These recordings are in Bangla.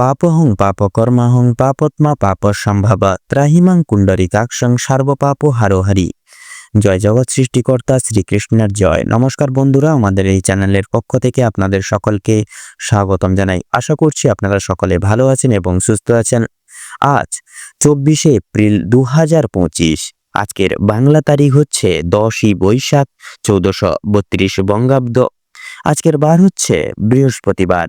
পাপহং পাপকর্মাহং পাপত্মা পাপ সম্ভব ত্রাহিমাং কুণ্ডরিকাক্ষং সার্বপাপ হারোহারি। জয় জগৎ সৃষ্টিকর্তা শ্রীকৃষ্ণের জয়। নমস্কার বন্ধুরা, আমাদের এই চ্যানেলের পক্ষ থেকে আপনাদের সকলকে স্বাগতম জানাই। আশা করছি আপনারা সকলে ভালো আছেন এবং সুস্থ আছেন। আজ চব্বিশে এপ্রিল দু হাজার পঁচিশ, আজকের বাংলা তারিখ হচ্ছে দশই বৈশাখ চৌদ্দশো বত্রিশ বঙ্গাব্দ। আজকের বার হচ্ছে বৃহস্পতিবার।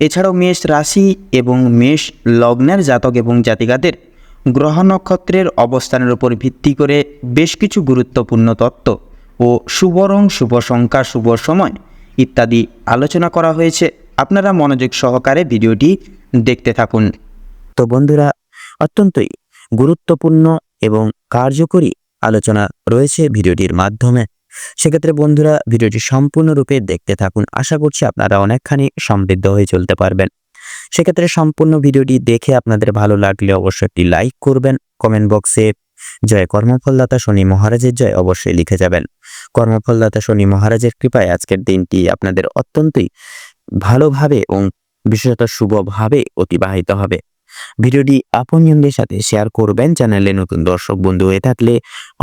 এছাড়াও মেষ রাশি এবং মেষ লগ্নের জাতক এবং জাতিকাদের গ্রহ নক্ষত্রের অবস্থানের উপর ভিত্তি করে বেশ কিছু গুরুত্বপূর্ণ তত্ত্ব ও শুভ রং শুভ সংখ্যা, শুভ সময় ইত্যাদি আলোচনা করা হয়েছে। আপনারা মনোযোগ সহকারে ভিডিওটি দেখতে থাকুন। তো বন্ধুরা, অত্যন্তই গুরুত্বপূর্ণ এবং কার্যকরী আলোচনা রয়েছে ভিডিওটির মাধ্যমে। সেক্ষেত্রে বন্ধুরা ভিডিওটি সম্পূর্ণরূপে দেখতে থাকুন। আশা করছি আপনারা অনেকখানি সমৃদ্ধ হয়ে চলতে পারবেন। সেক্ষেত্রে সম্পূর্ণ ভিডিওটি দেখে আপনাদের ভালো লাগলে অবশ্যই একটি লাইক করবেন। কমেন্ট বক্সে জয় কর্মফলদাতা শনি মহারাজের জয় অবশ্যই লিখে যাবেন। কর্মফলদাতা শনি মহারাজের কৃপায় আজকের দিনটি আপনাদের অত্যন্তই ভালোভাবে এবং বিশেষত শুভভাবে অতিবাহিত হবে। ভিডিওটি আপনজনদের সাথে শেয়ার করবেন। চ্যানেলে নতুন দর্শক, বন্ধু হয়ে থাকলে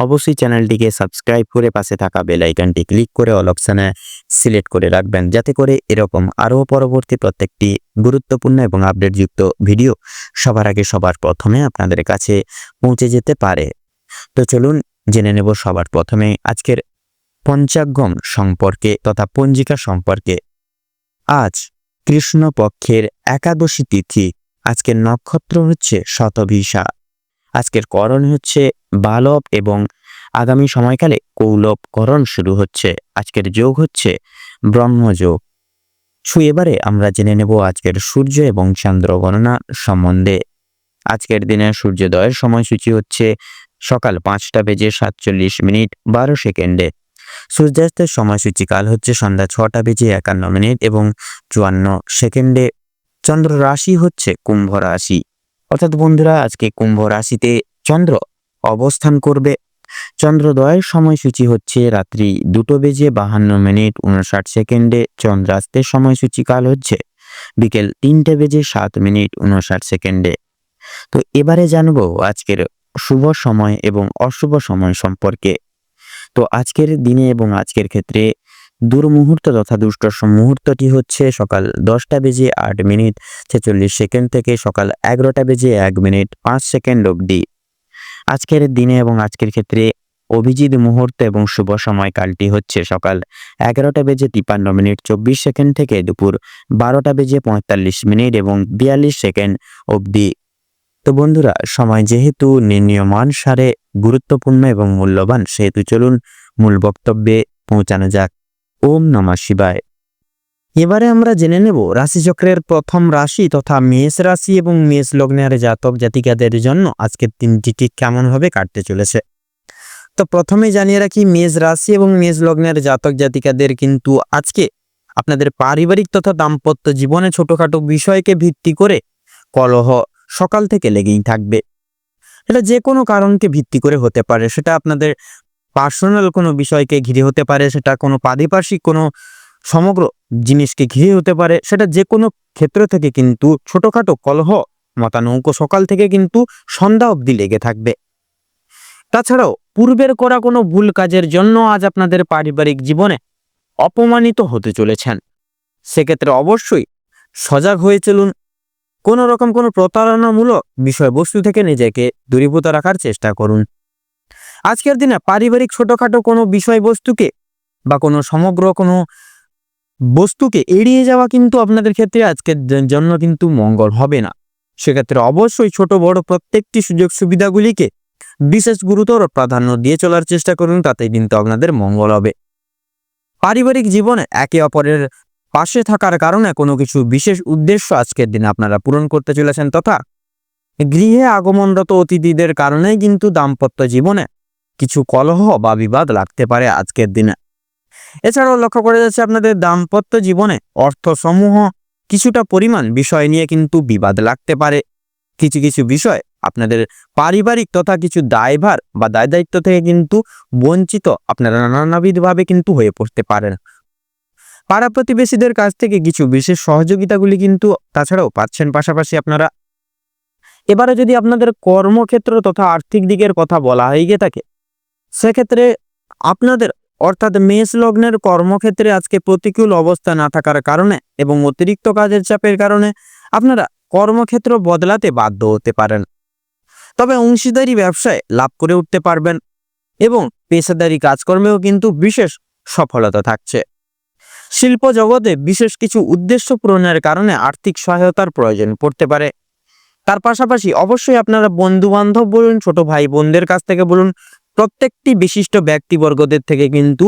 অবশ্যই চ্যানেলটিকে সাবস্ক্রাইব করে পাশে থাকা বেল আইকনটি ক্লিক করে অল অপশানে সিলেক্ট করে রাখবেন। যাতে করে এরকম আরও পরবর্তী প্রত্যেকটি গুরুত্বপূর্ণ এবং আপডেটযুক্ত ভিডিও সবার আগে সবার প্রথমে আপনাদের কাছে পৌঁছে যেতে পারে। তো চলুন জেনে নেব সবার প্রথমে আজকের পঞ্চাগম সম্পর্কে তথা পঞ্জিকা সম্পর্কে। আজ কৃষ্ণপক্ষের একাদশী তিথি আজকের নক্ষত্র হচ্ছে শতভিসা আজকের করণ হচ্ছে বালব এবং আগামী সময়কালে কৌলব করণ শুরু হচ্ছে। আজকের যোগ হচ্ছে ব্রহ্মযোগ। সু এবারে আমরা জেনে নেব আজকের সূর্য এবং চন্দ্র গণনা সম্বন্ধে। আজকের দিনে সূর্যোদয়ের সময়সূচি হচ্ছে সকাল পাঁচটা বেজে সাতচল্লিশ মিনিট বারো সেকেন্ডে। সূর্যাস্তের সময়সূচি কাল হচ্ছে সন্ধ্যা ছটা বেজে একান্ন মিনিট এবং চুয়ান্ন সেকেন্ডে চন্দ্র রাশি হচ্ছে কুম্ভ রাশি। অর্থাৎ বন্ধুরা, আজকে কুম্ভ রাশিতে চন্দ্র অবস্থান করবে। চন্দ্রোদয়ের সময়সূচি হচ্ছে রাত্রি দুটো বেজে বাহান্ন মিনিট উনষাট সেকেন্ডে। চন্দ্রাস্তের সময়সূচি কাল হচ্ছে বিকেল তিনটে বেজে সাত মিনিট উনষাট সেকেন্ডে। তো এবারে জানব আজকের শুভ সময় এবং অশুভ সময় সম্পর্কে। তো আজকের দিনে এবং আজকের ক্ষেত্রে দুর্মুহূর্ত তথা দুষ্ট মুহূর্তটি হচ্ছে সকাল দশটা বেজে আট মিনিট ছেচল্লিশ সেকেন্ড থেকে সকাল এগারোটা বেজে এক মিনিট পাঁচ সেকেন্ড অবধি। আজকের দিনে এবং আজকের ক্ষেত্রে অভিজিৎ মুহূর্ত এবং শুভ সময়কালটি হচ্ছে সকাল এগারোটা বেজে তিপান্ন মিনিট চব্বিশ সেকেন্ড থেকে দুপুর বারোটা বেজে পঁয়তাল্লিশ মিনিট এবং বিয়াল্লিশ সেকেন্ড অবধি। তো বন্ধুরা, সময় যেহেতু নির্ণীয়মান সারে গুরুত্বপূর্ণ এবং মূল্যবান, সেহেতু চলুন মূল বক্তব্যে পৌঁছানো যাক। ওম নমঃ শিবায়। এবারে আমরা জেনে নেব রাশিচক্রের প্রথম রাশি তথা মেষ রাশি এবং মেষ লগ্নের জাতক জাতিকাদের জন্য আজকের দিনটি ঠিক কেমনভাবে কাটতে চলেছে। তো প্রথমে জানিয়ে রাখি, মেষ রাশি এবং মেষ লগ্নের জাতক জাতিকাদের কিন্তু আজকে আপনাদের পারিবারিক তথা দাম্পত্য জীবনে ছোটখাটো বিষয়কে ভিত্তি করে কলহ সকাল থেকে লেগেই থাকবে। এটা যে কোনো কারণকে ভিত্তি করে হতে পারে, সেটা আপনাদের পার্সোনাল কোনো বিষয়কে ঘিরে হতে পারে, সেটা কোনো পারিপার্শ্বিক কোনো সমগ্র জিনিসকে ঘিরে হতে পারে, সেটা যে কোনো ক্ষেত্র থেকে কিন্তু ছোটোখাটো কলহ মতানৌক সকাল থেকে কিন্তু সন্ধ্যা অবধি লেগে থাকবে। তাছাড়াও পূর্বের করা কোনো ভুল কাজের জন্য আজ আপনাদের পারিবারিক জীবনে অপমানিত হতে চলেছেন। সেক্ষেত্রে অবশ্যই সজাগ হয়ে চলুন। কোনো রকম কোনো প্রতারণামূলক বিষয়বস্তু থেকে নিজেকে দূরীভূত রাখার চেষ্টা করুন। আজকের দিনে পারিবারিক ছোটখাটো কোনো বিষয়বস্তুকে বা কোনো সমগ্র কোনো বস্তুকে এড়িয়ে যাওয়া কিন্তু আপনাদের ক্ষেত্রে আজকের জন্য কিন্তু মঙ্গল হবে না। সেক্ষেত্রে অবশ্যই ছোট, বড় প্রত্যেকটি সুযোগ সুবিধাগুলিকে বিশেষ গুরুতর প্রাধান্য দিয়ে চলার চেষ্টা করুন তাতে কিন্তু আপনাদের মঙ্গল হবে। পারিবারিক জীবনে একে অপরের পাশে থাকার কারণে কোনো কিছু বিশেষ উদ্দেশ্য আজকের দিনে আপনারা পূরণ করতে চলেছেন তথা গৃহে আগমনরত অতিথিদের কারণেই কিন্তু দাম্পত্য জীবনে কিছু কলহ বা বিবাদ লাগতে পারে আজকের দিনে। এছাড়াও লক্ষ্য করা যাচ্ছে আপনাদের দাম্পত্য জীবনে অর্থসমূহ কিছুটা পরিমাণ বিষয় নিয়ে কিন্তু বিবাদ লাগতে পারে। কিছু কিছু বিষয় আপনাদের পারিবারিক তথা কিছু দায়ভার বা দায় দায়িত্ব থেকে কিন্তু বঞ্চিত আপনারা নানাবিধভাবে কিন্তু হয়ে পড়তে পারেন। পাড়া প্রতিবেশীদের কাছ থেকে কিছু বিশেষ সহযোগিতাগুলি কিন্তু তাছাড়াও পাচ্ছেন পাশাপাশি আপনারা। এবারে যদি আপনাদের কর্মক্ষেত্র তথা আর্থিক দিকের কথা বলা হয়ে গিয়ে থাকে সেক্ষেত্রে আপনাদের, অর্থাৎ মেষ লগ্নের কর্মক্ষেত্রে আজকে প্রতিকূল অবস্থা না থাকার কারণে এবং অতিরিক্ত কাজের চাপের কারণে আপনারা কর্মক্ষেত্র বদলাতে বাধ্য হতে পারেন। তবে অংশীদারি ব্যবসায় লাভ করে উঠতে পারবেন এবং পেশাদারি কাজকর্মেও কিন্তু বিশেষ সফলতা থাকছে। শিল্প জগতে বিশেষ কিছু উদ্দেশ্য পূরণের কারণে আর্থিক সহায়তার প্রয়োজন পড়তে পারে। তার পাশাপাশি অবশ্যই আপনারা বন্ধু বান্ধব বলুন, ছোট ভাই বোনদের কাছ থেকে বলুন প্রত্যেকটি বিশিষ্ট ব্যক্তিবর্গদের থেকে কিন্তু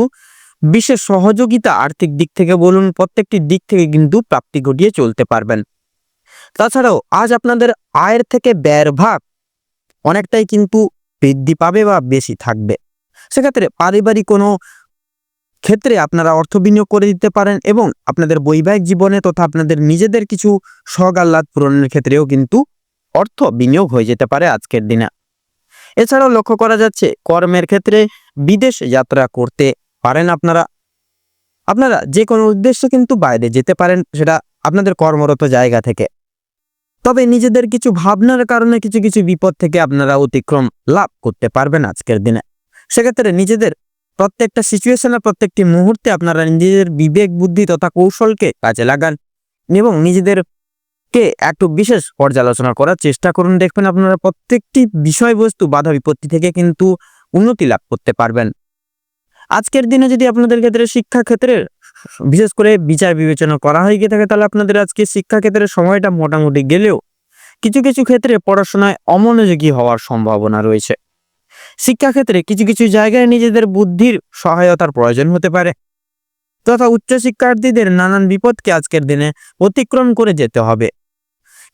বিশেষ সহযোগিতা আর্থিক দিক থেকে বলুন, প্রত্যেকটি দিক থেকে কিন্তু প্রাপ্তি ঘটিয়ে চলতে পারবেন। তাছাড়াও আজ আপনাদের আয়ের থেকে ব্যয়ের ভাগ অনেকটাই কিন্তু বৃদ্ধি পাবে বা বেশি থাকবে। সেক্ষেত্রে পারিবারিক কোনো ক্ষেত্রে আপনারা অর্থ বিনিয়োগ করে দিতে পারেন এবং আপনাদের বৈবাহিক জীবনে তথা আপনাদের নিজেদের কিছু শখ আহ্লাদ পূরণের ক্ষেত্রেও কিন্তু অর্থ বিনিয়োগ হয়ে যেতে পারে আজকের দিনে। এছাড়াও লক্ষ্য করা যাচ্ছে, কর্মের ক্ষেত্রে বিদেশ যাত্রা করতে পারেন আপনারা। আপনারা যে কোনো উদ্দেশ্য কিন্তু বাইরে যেতে পারেন, সেটা আপনাদের কর্মরত জায়গা থেকে। তবে নিজেদের কিছু ভাবনার কারণে কিছু কিছু বিপদ থেকে আপনারা অতিক্রম লাভ করতে পারবেন আজকের দিনে। সেক্ষেত্রে নিজেদের প্রত্যেকটা সিচুয়েশনে প্রত্যেকটি মুহূর্তে আপনারা নিজেদের বিবেক, বুদ্ধি তথা কৌশলকে কাজে লাগান এবং নিজেদেরকে একটু বিশেষ পর্যালোচনা করার চেষ্টা করুন। দেখবেন আপনারা প্রত্যেকটি বিষয়বস্তু বাধা বিপত্তি থেকে কিন্তু উন্নতি লাভ করতে পারবেন। আজকের দিনে যদি আপনাদের ক্ষেত্রে শিক্ষা ক্ষেত্রের বিশেষ করে বিচার বিবেচনা করা হয়ে গিয়ে থাকে, তাহলে আপনাদের আজকে শিক্ষা ক্ষেত্রের সময়টা মোটামুটি গেলেও কিছু কিছু ক্ষেত্রে পড়াশোনায় অমনোযোগী হওয়ার সম্ভাবনা রয়েছে। শিক্ষাক্ষেত্রে কিছু কিছু জায়গায় নিজেদের বুদ্ধির সহায়তার প্রয়োজন হতে পারে। তথা উচ্চশিক্ষার্থীদের নানান বিপদকে আজকের দিনে অতিক্রম করে যেতে হবে।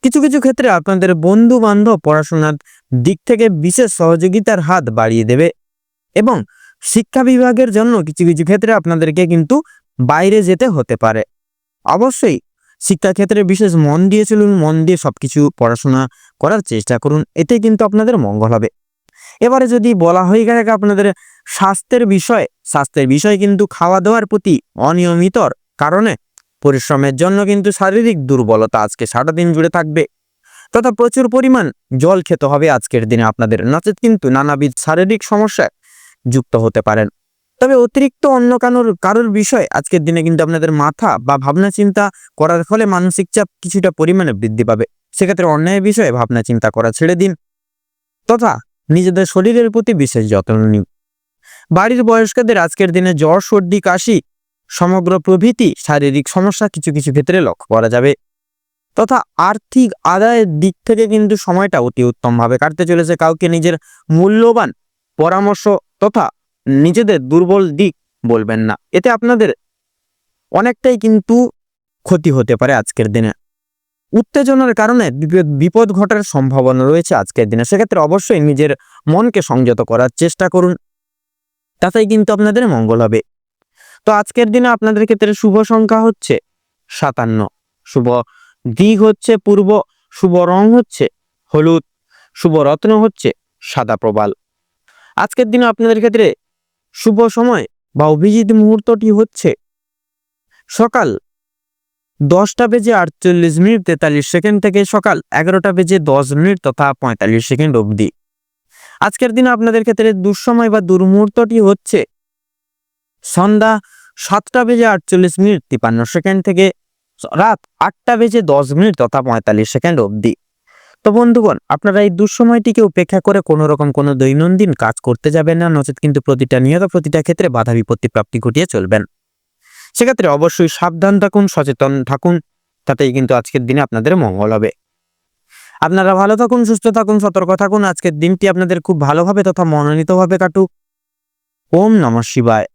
কিছু কিছু ক্ষেত্রে আপনাদের বন্ধু বান্ধব পড়াশোনার দিক থেকে বিশেষ সহযোগিতার হাত বাড়িয়ে দেবে এবং শিক্ষা বিভাগের জন্য কিছু কিছু ক্ষেত্রে আপনাদেরকে কিন্তু বাইরে যেতে হতে পারে। অবশ্যই শিক্ষাক্ষেত্রে বিশেষ মন দিয়ে চলুন, মন দিয়ে সব কিছু পড়াশোনা করার চেষ্টা করুন, এতে কিন্তু আপনাদের মঙ্গল হবে। এবারে যদি বলা হয়ে গেছে আপনাদের স্বাস্থ্যের বিষয় স্বাস্থ্যের বিষয় কিন্তু খাওয়া দাওয়ার প্রতি অনিয়মিতর কারণে পরিশ্রমের জন্য কিন্তু শারীরিক দুর্বলতা আজকে সারা দিন জুড়ে থাকবে। তথা প্রচুর পরিমাণ জল খেতে হবে আজকের দিনে আপনাদের। নচেত কিন্তু নানাবিধ শারীরিক সমস্যায় যুক্ত হতে পারেন। তবে অতিরিক্ত অন্য কারোর কারোর বিষয় আজকের দিনে কিন্তু আপনাদের মাথা বা ভাবনা চিন্তা করার ফলে মানসিক চাপ কিছুটা পরিমাণে বৃদ্ধি পাবে। সেক্ষেত্রে অন্যায় বিষয়ে ভাবনা চিন্তা করা ছেড়ে দিন। তথা নিজেদের শরীরের প্রতি বিশেষ যত্ন নিন। বাড়ির বয়স্কদের আজকের দিনে জ্বর, সর্দি, কাশি সমগ্র প্রভৃতি শারীরিক সমস্যা কিছু কিছু ক্ষেত্রে লক্ষ্য করা যাবে। তথা আর্থিক আদায়ের দিক থেকে কিন্তু সময়টা অতি উত্তমভাবে কাটতে চলেছে। কাউকে নিজের মূল্যবান পরামর্শ তথা নিজেদের দুর্বল দিক বলবেন না। এতে আপনাদের অনেকটাই কিন্তু ক্ষতি হতে পারে আজকের দিনে। উত্তেজনার কারণে বিপদ বিপদ ঘটার সম্ভাবনা রয়েছে আজকের দিনে। সেক্ষেত্রে অবশ্যই নিজের মনকে সংযত করার চেষ্টা করুন। তাতেই কিন্তু আপনাদের মঙ্গল হবে। তো আজকের দিনে আপনাদের ক্ষেত্রে শুভ সংখ্যা হচ্ছে সাতান্ন। শুভ দিক হচ্ছে পূর্ব, শুভ রং হচ্ছে হলুদ, শুভ রত্ন হচ্ছে সাদা প্রবাল। আজকের দিনে আপনাদের ক্ষেত্রে শুভ সময় বা অভিজিৎ মুহূর্তটি হচ্ছে সকাল দশটা বেজে আটচল্লিশ মিনিট তেতাল্লিশ সেকেন্ড থেকে সকাল এগারোটা বেজে দশ মিনিট তথা পঁয়তাল্লিশ সেকেন্ড অবধি। আজকের দিনে আপনাদের ক্ষেত্রে দুঃসময় বা দুর্মুহূর্তটি হচ্ছে সন্ধ্যা সাতটা বেজে আটচল্লিশ মিনিট, তিপান্ন সেকেন্ড থেকে রাত আটটা বেজে দশ মিনিট তথা পঁয়তাল্লিশ সেকেন্ড অবধি। তো বন্ধুগণ, আপনারা এই দুঃসময়টিকে উপেক্ষা করে কোনো রকম কোনো দৈনন্দিন কাজ করতে যাবেন না, নচেত কিন্তু প্রতিটা নিয়ত প্রতিটা ক্ষেত্রে বাধা বিপত্তি প্রাপ্তি ঘটিয়ে চলবেন। সেক্ষেত্রে অবশ্যই সাবধান থাকুন, সচেতন থাকুন, তাতেই কিন্তু আজকের দিনে আপনাদের মঙ্গল হবে। আপনারা ভালো থাকুন, সুস্থ থাকুন, সতর্ক থাকুন, আজকের দিনটি আপনাদের খুব ভালোভাবে তথা মনোনীতভাবে কাটুক। ওম নমঃ শিবায়।